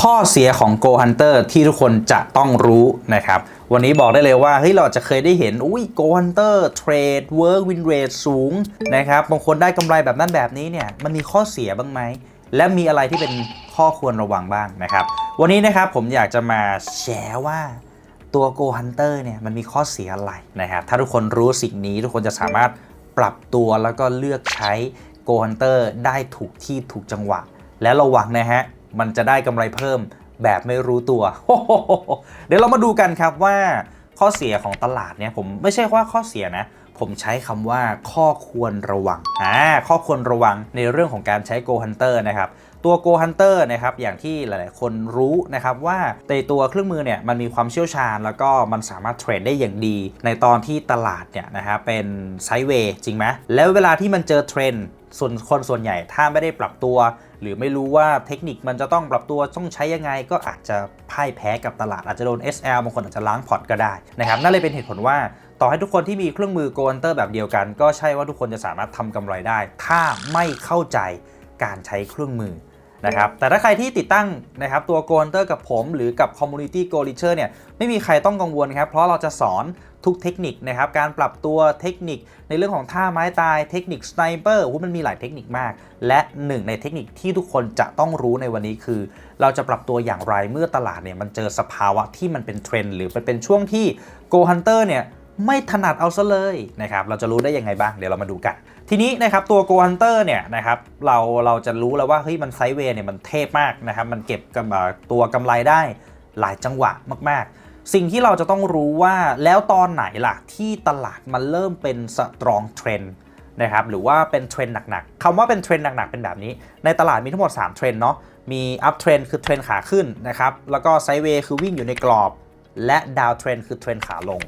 ข้อเสียของ Go Hunter ที่ทุกคนจะต้องรู้นะครับ วันนี้บอกได้เลยว่าเฮ้ยเราจะเคยได้เห็น อุ้ย Go Hunter เทรด Work Win Rate สูงนะครับบางคนได้กำไรแบบนั้นแบบนี้เนี่ยมันมีข้อเสียบ้างไหม และมีอะไรที่เป็นข้อควรระวังบ้างนะครับ วันนี้นะครับผมอยากจะมาแชร์ว่าตัว Go Hunter เนี่ยมันมีข้อเสียอะไรนะครับ ถ้าทุกคนรู้สิ่งนี้ทุกคนจะสามารถปรับตัวแล้วก็เลือกใช้ Go Hunter ได้ถูกที่ถูกจังหวะ และระวังนะฮะ มันจะได้กำไรเพิ่มแบบไม่รู้ตัว เดี๋ยวเรามาดูกันครับว่าข้อเสียของตลาดเนี่ยผมไม่ใช่ว่าข้อเสียนะ ผมใช้คำว่าข้อควรระวังอ่าข้อควรระวังในเรื่องของการใช้ Go Hunter นะครับตัว Go Hunter นะครับอย่างที่หลายๆ คนรู้นะครับว่าในตัวเครื่องมือเนี่ยมันมีความเชี่ยวชาญ แล้วก็มันสามารถเทรดได้อย่างดี ในตอนที่ตลาดเนี่ยนะฮะเป็นไซด์เวย์จริงไหมแล้วเวลาที่มันเจอเทรน ส่วนคนส่วนใหญ่ถ้าไม่ได้ปรับตัว หรือไม่รู้ว่าเทคนิคมันจะต้องปรับตัวต้องใช้ยังไง ก็อาจจะพ่ายแพ้กับตลาดอาจจะโดน SL บางคนอาจจะล้างพอร์ตก็ได้นะครับนั่นเลยเป็นเหตุผลว่าต่อให้ทุกคนที่มีเครื่องมือโกนเตอร์แบบเดียวกัน ก็ใช่ว่าทุกคนจะสามารถทำกำไรได้ ถ้าไม่เข้าใจการใช้เครื่องมือนะครับแต่ถ้าใครที่ติดตั้งนะครับตัวโกนเตอร์กับผม หรือกับ Community Go r e a c h e r เนี่ยไม่มีใครต้องกังวลครับเพราะเราจะสอน ทุกเทคนิคนะครับ การปรับตัวเทคนิคในเรื่องของท่าไม้ตายเทคนิคสไนเปอร์มันมีหลายเทคนิคมาก และหนึ่งในเทคนิคที่ทุกคนจะต้องรู้ในวันนี้คือ เราจะปรับตัวอย่างไรเมื่อตลาดเนี่ยมันเจอสภาวะที่มันเป็นเทรนด์หรือมันเป็นช่วงที่ Go Hunter เนี่ยไม่ถนัดเอาซะเลยนะครับ เราจะรู้ได้ยังไงบ้าง เดี๋ยวเรามาดูกัน ทีนี้นะครับตัว Go Hunter เนี่ยนะครับเราเราจะรู้แล้วว่าเฮ้ยมันไซด์เวย์เนี่ยมันเทพมากนะครับ มันเก็บกำเอ่อตัวกำไรได้หลายจังหวะมากๆ สิ่งที่เราจะต้องรู้ว่าแล้วตอนไหนล่ะที่ตลาดมันเริ่มเป็นสตรองเทรนด์นะครับหรือว่าเป็นเทรนด์หนักๆคำว่าเป็นเทรนด์หนักๆเป็นแบบนี้ ในตลาดมีทั้งหมด 3 เทรนด์เนาะมีอัพเทรนด์คือเทรนด์ขาขึ้นนะครับแล้วก็ไซด์เวย์คือวิ่งอยู่ในกรอบ และดาวเทรนด์คือเทรนด์ขาลง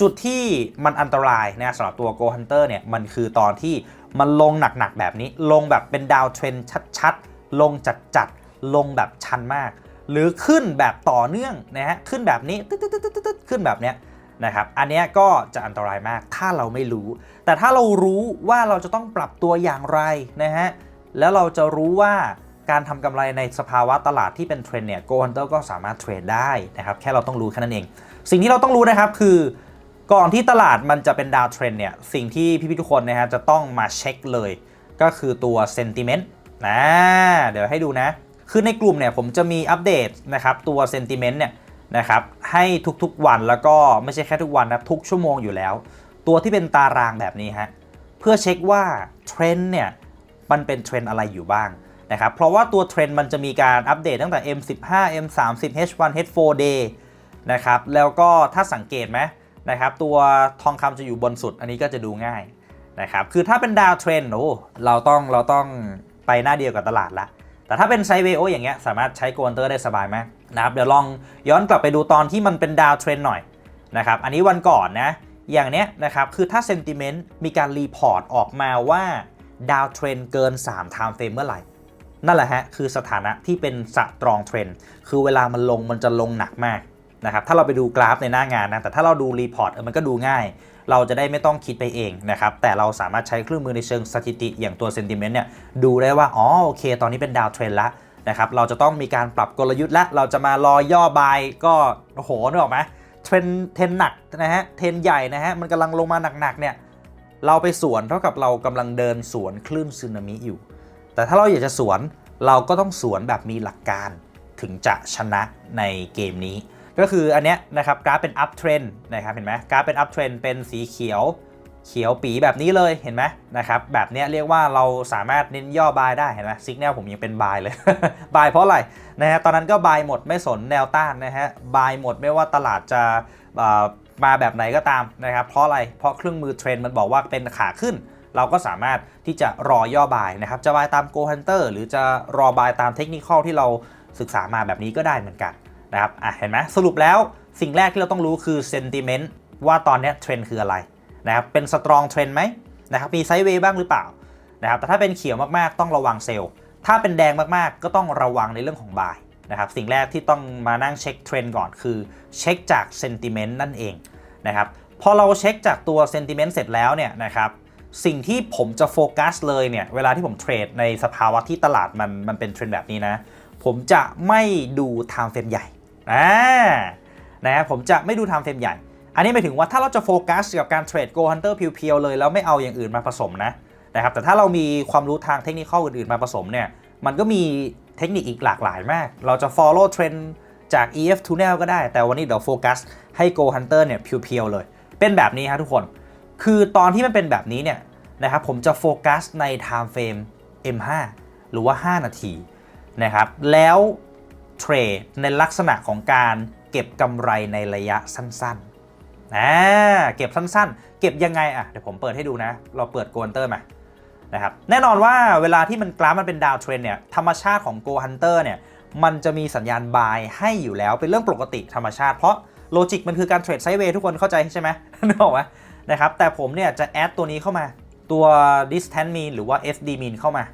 จุดที่มันอันตรายนะสำหรับตัว Go Hunter เนี่ยมันคือตอนที่มันลงหนักๆแบบนี้ ลงแบบเป็นดาวเทรนชัดๆ ลงจัดๆลงแบบชันมาก หรือขึ้นแบบต่อเนื่องนะฮะขึ้นแบบนี้ตึ๊ดๆๆๆขึ้นแบบเนี้ยนะครับอันนี้ก็จะอันตรายมากถ้าเราไม่รู้ แต่ถ้าเรารู้ว่าเราจะต้องปรับตัวอย่างไรนะฮะแล้วเราจะรู้ว่าการทำกำไรในสภาวะตลาดที่เป็นเทรนด์เนี่ย Go Hunter ก็สามารถเทรดได้นะครับแค่เราต้องรู้แค่นั้นเอง สิ่งที่เราต้องรู้นะครับคือก่อนที่ตลาดมันจะเป็นดาวเทรนเนี่ยสิ่งที่พี่ๆทุกคนนะฮะจะต้องมาเช็คเลย ก็คือตัวเซนติเมนต์นะเดี๋ยวให้ดูนะ คือในกลุ่มเนี่ยผมจะมีอัปเดตนะครับตัวเซนติเมนต์เนี่ยนะครับให้ทุกๆวันแล้วก็ไม่ใช่แค่ทุกวันนะทุกชั่วโมงอยู่แล้ว ตัวที่เป็นตารางแบบนี้ฮะเพื่อเช็คว่าเทรนด์เนี่ยมันเป็นเทรนด์อะไรอยู่บ้างนะครับเพราะว่าตัวเทรนด์มันจะมีการอัปเดตตั้งแต่ M15 M30 H1 H4 day นะครับแล้วก็ถ้าสังเกตไหมนะครับตัวทองคำจะอยู่บนสุดอันนี้ก็จะดูง่ายนะครับคือถ้าเป็นดาวเทรนโอ้เราต้องเราต้องไปหน้าเดียวกับตลาดละ แต่ถ้าเป็นไซเวโออย่างเงี้ยสามารถใช้โกนเตอร์ได้สบายมากนะครับเดี๋ยวลองย้อนกลับไปดูตอนที่มันเป็นดาวเทรนหน่อยนะครับอันนี้วันก่อนนะอย่างเนี้ยนะครับคือถ้าเซนติเมนต์มีการรีพอร์ตออกมาว่าดาวเทรนเกิน3 time frame เมื่อไหร่ นั่นแหละฮะคือสถานะที่เป็นสตรองเทรนคือเวลามันลงมันจะลงหนักมากนะครับถ้าเราไปดูกราฟในหน้างานนะแต่ถ้าเราดูรีพอร์ตมันก็ดูง่าย เราจะได้ไม่ต้องคิดไปเองนะครับแต่เราสามารถใช้เครื่องมือในเชิงสถิติอย่างตัวเซนติเมนต์เนี่ยดูได้ว่าอ๋อโอเค ตอนนี้เป็นดาวเทรนละนะครับเราจะต้องมีการปรับกลยุทธ์และเราจะมารอย่อบายก็โอ้โหนึกออกไหมเทรนเทรนหนักนะฮะเทรนใหญ่นะฮะมันกำลังลงมาหนักๆเนี่ยเราไปสวนเท่ากับเรากำลังเดินสวนคลื่นสึนามิอยู่ แต่ถ้าเราอยากจะสวนเราก็ต้องสวนแบบมีหลักการถึงจะชนะในเกมนี้ ก็คืออันเนี้ยนะครับกราฟเป็น up trend นะครับเห็นไหมกราฟเป็น up trend เป็นสีเขียว เขียวปีแบบนี้เลยเห็นไหมนะครับแบบเนี้ยเรียกว่าเราสามารถเน้นย่อบายได้เห็นไหมซิกแนลผมยังเป็นบายเลยบายเพราะอะไรนะฮะตอนนั้นก็บายหมดไม่สนแนวต้านนะฮะบายหมดไม่ว่าตลาดจะมาแบบไหนก็ตามนะครับเพราะอะไรเพราะเครื่องมือเทรนด์มันบอกว่าเป็นขาขึ้นเราก็สามารถที่จะรอย่อบายนะครับ จะบายตาม Go Hunter หรือจะรอบายตามเทคนิคข้อที่เราศึกษามาแบบนี้ก็ได้เหมือนกัน นะครับอะเห็นไหมสรุปแล้วสิ่งแรกที่เราต้องรู้คือเซนติเมนต์ว่าตอนนี้เทรนด์คืออะไรนะครับเป็นสตรองเทรนด์ไหมนะครับมีไซด์เวย์บ้างหรือเปล่านะครับแต่ถ้าเป็นเขียวมากๆต้องระวังเซลล์ถ้าเป็นแดงมากๆ ก็ต้องระวังในเรื่องของบายนะครับสิ่งแรกที่ต้องมานั่งเช็คเทรนด์ก่อนคือเช็คจากเซนติเมนต์นั่นเองนะครับพอเราเช็คจากตัวเซนติเมนต์เสร็จแล้วเนี่ยนะครับสิ่งที่ผมจะโฟกัสเลยเนี่ยเวลาที่ผมเทรดในสภาวะที่ตลาดมันมันเป็นเทรนด์แบบนี้นะ ผมจะไม่ดู time frame ใหญ่ อ่านะผมจะไม่ดู time frame ใหญ่ อันนี้หมายถึงว่าถ้าเราจะโฟกัสกับการเทรด Go Hunter เพียวๆเลย แล้วไม่เอาอย่างอื่นมาผสมนะนะครับแต่ถ้าเรามีความรู้ทางเทคนิคอื่นๆมาผสมเนี่ยมันก็มีเทคนิคอีกหลากหลายมาก เราจะ follow trend จาก EF Tunnel ก็ได้ แต่วันนี้เดี๋ยวโฟกัสให้ Go Hunter เนี่ยเพียวๆเลย เป็นแบบนี้ครับทุกคน คือตอนที่มันเป็นแบบนี้เนี่ยนะครับผมจะโฟกัสใน time frame M5 หรือว่า 5 นาทีนะครับ แล้ว เทรดในลักษณะของการเก็บกำไรในระยะสั้นๆอ่าเก็บสั้นๆ เก็บยังไงอะเดี๋ยวผมเปิดให้ดูนะ เราเปิด Go Hunter มานะครับแน่นอนว่าเวลาที่มันกราฟมันเป็นดาวเทรนเนี่ยธรรมชาติของ Go Hunter เนี่ยมันจะมีสัญญาณบายให้อยู่แล้วเป็นเรื่องปกติธรรมชาติเพราะโลจิกมันคือการเทรดไซด์เวย์ทุกคนเข้าใจใช่ไหมนึกออกไหมนะครับแต่ผมเนี่ยจะแอดตัวนี้เข้ามา ตัว distance mean หรือว่า SD mean เข้ามา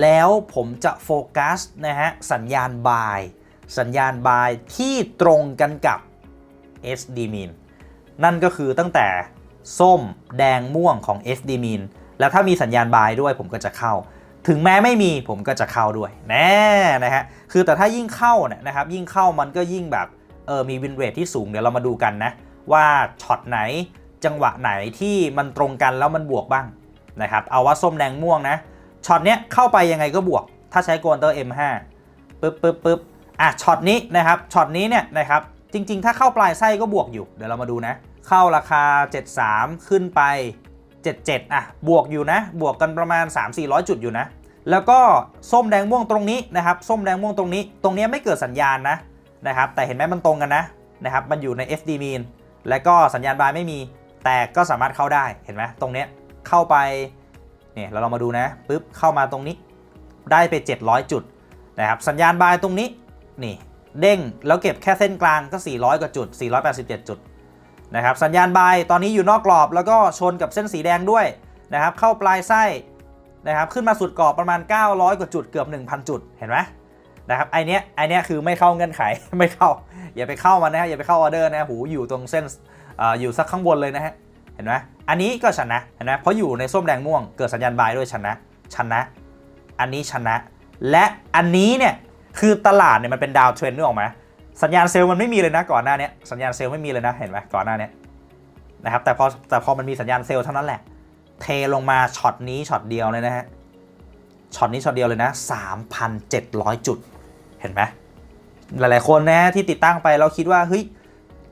แล้วผมจะโฟกัสนะฮะสัญญาณบาย สัญญาณบายที่ตรงกันกับ SD mean นั่นก็คือตั้งแต่ส้มแดงม่วงของ SD mean แล้วถ้ามีสัญญาณบายด้วยผมก็จะเข้า ถึงแม้ไม่มีผมก็จะเข้าด้วยแน่นะฮะคือแต่ถ้ายิ่งเข้าเนี่ยนะครับยิ่งเข้ามันก็ยิ่งแบบเออมีวินเรทที่สูงเดี๋ยวเรามาดูกันนะว่าช็อตไหนจังหวะไหนที่มันตรงกันแล้วมันบวกบ้างนะครับเอาว่าส้มแดงม่วงนะช็อตเนี้ยเข้าไปยังไงก็บวก ถ้าใช้โกนเตอร์ M5 ปึ๊บปึ๊บปึ๊บ อะช็อตนี้นะครับช็อตนี้เนี่ยนะครับจริง ๆ ถ้าเข้าปลายไส้ก็บวกอยู่ เดี๋ยวเรามาดูนะ เข้าราคา 73 ขึ้นไป 77 อะ บวกอยู่นะ บวกกันประมาณ 3-400 จุดอยู่นะ แล้วก็ส้มแดงม่วงตรงนี้นะครับ ส้มแดงม่วงตรงนี้ ตรงนี้ไม่เกิดสัญญาณนะนะครับ แต่เห็นไหมมันตรงกันนะนะครับ มันอยู่ใน FD mean แล้วก็สัญญาณบายไม่มี แต่ก็สามารถเข้าได้ เห็นไหมตรงเนี้ยเข้าไป เนี่ยเราลองมาดูนะ ปึ๊บ เข้ามาตรงนี้ ได้ไป 700 จุดนะครับ สัญญาณบายตรงนี้ นี่เด้งแล้วเก็บแค่เส้นกลางก็ 400 กว่าจุด 487 จุดนะครับสัญญาณบายตอนนี้อยู่นอกกรอบแล้วก็ชนกับเส้นสีแดงด้วยนะครับเข้าปลายไส้นะครับขึ้นมาสุดกรอบประมาณ 900 กว่าจุดเกือบ 1,000 จุดเห็นไหมนะครับไอเนี้ยไอเนี้ยคือไม่เข้าเงื่อนไขไม่เข้า อย่าไปเข้ามันนะฮะอย่าไปเข้าออเดอร์นะหูอยู่ตรงเส้นอ่าอยู่สักข้างบนเลยนะฮะเห็นไหมอันนี้ก็ชนะเห็นไหมเพราะอยู่ในส้มแดงม่วงเกิดสัญญาณบายด้วยชนะชนะ อันนี้ชนะ และอันนี้เนี่ย คือตลาดเนี่ยมันเป็นดาวเทรนด์นึกออกไหมสัญญาณเซลล์มันไม่มีเลยนะก่อนหน้านี้สัญญาณเซลล์ไม่มีเลยนะเห็นไหมก่อนหน้านี้นะครับแต่พอแต่พอมันมีสัญญาณเซลล์เท่านั้นแหละ เทลงมาช็อตนี้ช็อตเดียวเลยนะฮะช็อตนี้ช็อตเดียวเลยนะ 3,700 จุดเห็นไหมหลาย ๆ คนนะที่ติดตั้งไปเราคิดว่าเฮ้ย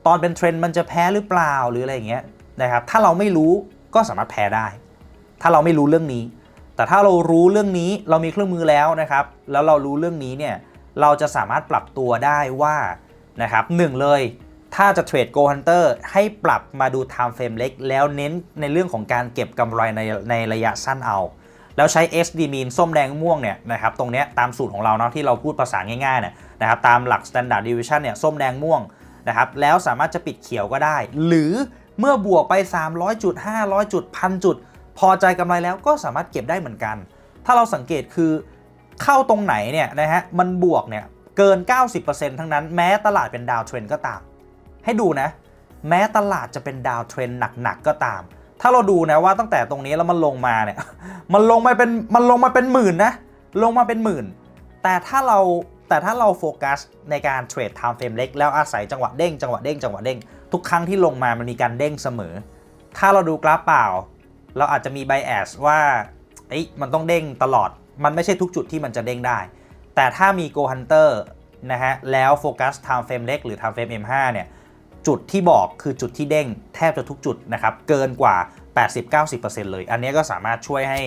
ตอนเป็นเทรนด์มันจะแพ้หรือเปล่าหรืออะไรอย่างเงี้ยนะครับถ้าเราไม่รู้ก็สามารถแพ้ได้ ถ้าเราไม่รู้เรื่องนี้ แต่ถ้าเรารู้เรื่องนี้เรามีเครื่องมือแล้วนะครับ แล้วเรารู้เรื่องนี้เนี่ย เราจะสามารถปรับตัวได้ว่านะครับหนึ่งเลยถ้าจะเทรด Go Hunter ให้ปรับมาดู Time Frame เล็ก แล้วเน้นในเรื่องของการเก็บกำไรในในระยะสั้นเอา แล้วใช้ SD mean ส้มแดงม่วงเนี่ยนะครับตรงนี้ตามสูตรของเราเนาะที่เราพูดภาษาง่ายๆเนี่ยนะครับตามหลัก Standard Deviation เนี่ยส้มแดงม่วงนะครับแล้วสามารถจะปิดเขียวก็ได้ หรือเมื่อบวกไป 300จุด500จุดพันจุด พอใจกำไรแล้วก็สามารถเก็บได้เหมือนกัน ถ้าเราสังเกตคือ เข้าตรงไหนเนี่ยนะฮะมันบวกเนี่ยเกิน 90%ทั้งนั้นแม้ตลาดเป็นดาวเทรนก็ตาม ให้ดูนะ แม้ตลาดจะเป็นดาวเทรนหนักๆก็ตาม ถ้าเราดูนะว่าตั้งแต่ตรงนี้แล้วมันลงมาเนี่ยมันลงมาเป็นมันลงมาเป็นหมื่นนะลงมาเป็นหมื่น แต่ถ้าเราแต่ถ้าเราโฟกัสในการเทรด time frame เล็กแล้วอาศัยจังหวะเด้งจังหวะเด้งจังหวะเด้งทุกครั้งที่ลงมามันมีการเด้งเสมอ ถ้าเราดูกราฟเปล่า เราอาจจะมี bias ว่าเอ้มันต้องเด้งตลอด มันไม่ใช่ทุกจุดที่มันจะเด้งได้ แต่ถ้ามี Go Hunter นะฮะ แล้วโฟกัส time frame เล็กหรือ time frame M5 เนี่ย จุดที่บอกคือจุดที่เด้งแทบจะทุกจุดนะครับ เกินกว่า 80-90%เลย อันนี้ก็สามารถช่วยให้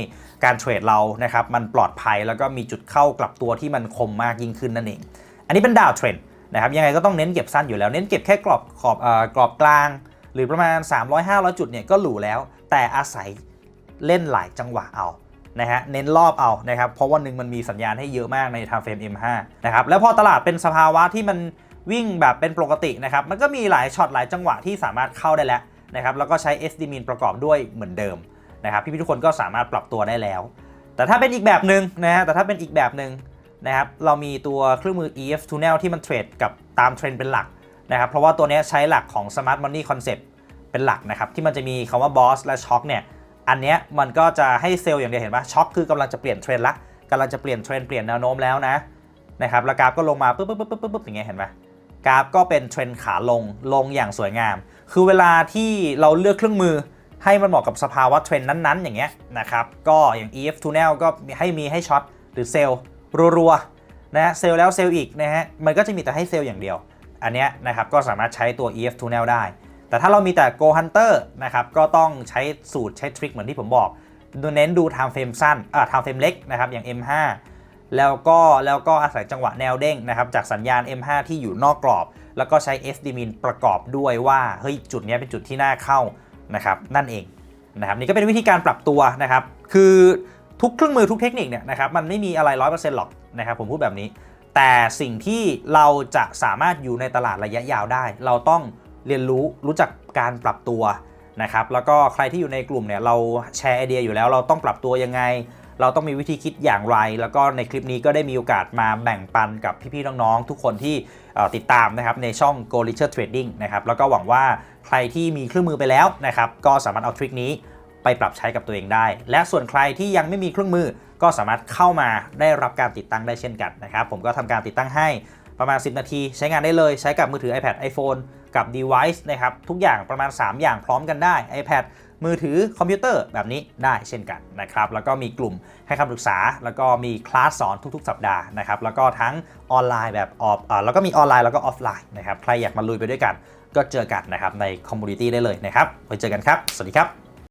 การเทรดเรานะครับ มันปลอดภัยแล้วก็มีจุดเข้ากลับตัวที่มันคมมากยิ่งขึ้นนั่นเอง อันนี้เป็นดาวเทรนด์นะครับ ยังไงก็ต้องเน้นเก็บสั้นอยู่แล้ว เน้นเก็บแค่กรอบขอบอกรอบกลาง หรือประมาณ 300-500 จุดเนี่ยก็หรูแล้ว แต่อาศัยเล่นหลายจังหวะเอา นะฮะเน้นรอบเอานะครับเพราะวันหนึ่งมันมีสัญญาณให้เยอะมากใน time frame M5 นะครับแล้วพอตลาดเป็นสภาวะที่มันวิ่งแบบเป็นปกตินะครับมันก็มีหลายช็อตหลายจังหวะที่สามารถเข้าได้แล้วนะครับแล้วก็ใช้ SD min ประกอบด้วยเหมือนเดิมนะครับพี่ๆทุกคนก็สามารถปรับตัวได้แล้ว แต่ถ้าเป็นอีกแบบหนึ่งนะฮะแต่ถ้าเป็นอีกแบบหนึ่งนะครับเรามีตัวเครื่องมือ EF Tunnel ที่มันเทรดกับตามเทรนด์เป็นหลักนะครับเพราะว่าตัวนี้ใช้หลักของ Smart Money Concept เป็นหลักนะครับที่มันจะมีคำว่า Boss และ Shock เนี่ย อันเนี้ยมันก็จะให้เซลล์อย่างเดียวเห็นปะช็อคคือกำลังจะเปลี่ยนเทรนด์ละกำลังจะเปลี่ยนเทรนด์เปลี่ยนแนวโน้มแล้วนะนะครับแล้วกราฟก็ลงมาปุ๊บปุ๊บปุ๊บปุ๊บปุ๊บอย่างเงี้ยเห็นไหมกราฟก็เป็นเทรนด์ขาลงลงอย่างสวยงาม คือเวลาที่เราเลือกเครื่องมือให้มันเหมาะกับสภาวะเทรนด์นั้นๆ อย่างเงี้ยนะครับก็อย่าง EF Tunnel ก็ให้มีให้ช็อตหรือเซลล์รัวๆนะฮะเซลล์แล้วเซลล์อีกนะฮะมันก็จะมีแต่ให้เซลล์อย่างเดียว อันเนี้ยนะครับก็สามารถใช้ตัว EF Tunnel ได้ แต่ถ้าเรามีแต่ Go Hunter นะครับก็ต้องใช้สูตรใช้ทริคเหมือนที่ผมบอกดูเน้นดู time frame สั้นอ่า time frame เล็กนะครับอย่าง M5 แล้วก็แล้วก็อาศัยจังหวะแนวเด้งนะครับจากสัญญาณ M5 ที่อยู่นอกกรอบ แล้วก็ใช้ SD min ประกอบด้วยว่าเฮ้ยจุดนี้เป็นจุดที่น่าเข้านะครับนั่นเองนะครับนี่ก็เป็นวิธีการปรับตัวนะครับ คือทุกเครื่องมือทุกเทคนิคเนี่ยนะครับมันไม่มีอะไร 100%หรอกนะครับผมพูดแบบนี้ แต่สิ่งที่เราจะสามารถอยู่ในตลาดระยะยาวได้ เราต้อง เรียนรู้รู้จักการปรับตัวนะครับแล้วก็ใครที่อยู่ในกลุ่มเนี่ยเราแชร์ไอเดียอยู่แล้วเราต้องปรับตัวยังไง เราต้องมีวิธีคิดอย่างไร แล้วก็ในคลิปนี้ก็ได้มีโอกาสมาแบ่งปันกับพี่ๆน้องๆทุกคนที่ติดตามนะครับในช่อง Go Richer Trading นะครับแล้วก็หวังว่าใครที่มีเครื่องมือไปแล้วนะครับก็สามารถเอาทริคนี้ไปปรับใช้กับตัวเองได้ และส่วนใครที่ยังไม่มีเครื่องมือก็สามารถเข้ามาได้รับการติดตั้งได้เช่นกันนะครับผมก็ทำการติดตั้งให้ประมาณ 10 นาที ใช้งานได้เลยใช้กับมือถือ iPad iPhone กับ device นะครับทุกอย่างประมาณ 3 อย่างพร้อมกันได้ iPad มือถือคอมพิวเตอร์แบบนี้ได้เช่นกันนะครับแล้วก็มีกลุ่มให้คำปรึกษา แล้วก็มีคลาสสอนทุกๆ สัปดาห์นะครับแล้วก็ทั้งออนไลน์แบบออฟแล้วก็มีออนไลน์แล้วก็ออฟไลน์นะครับใครอยากมาลุยไปด้วยกัน ก็เจอกันนะครับในคอมมูนิตี้ได้เลยนะครับไว้เจอกันครับ สวัสดีครับ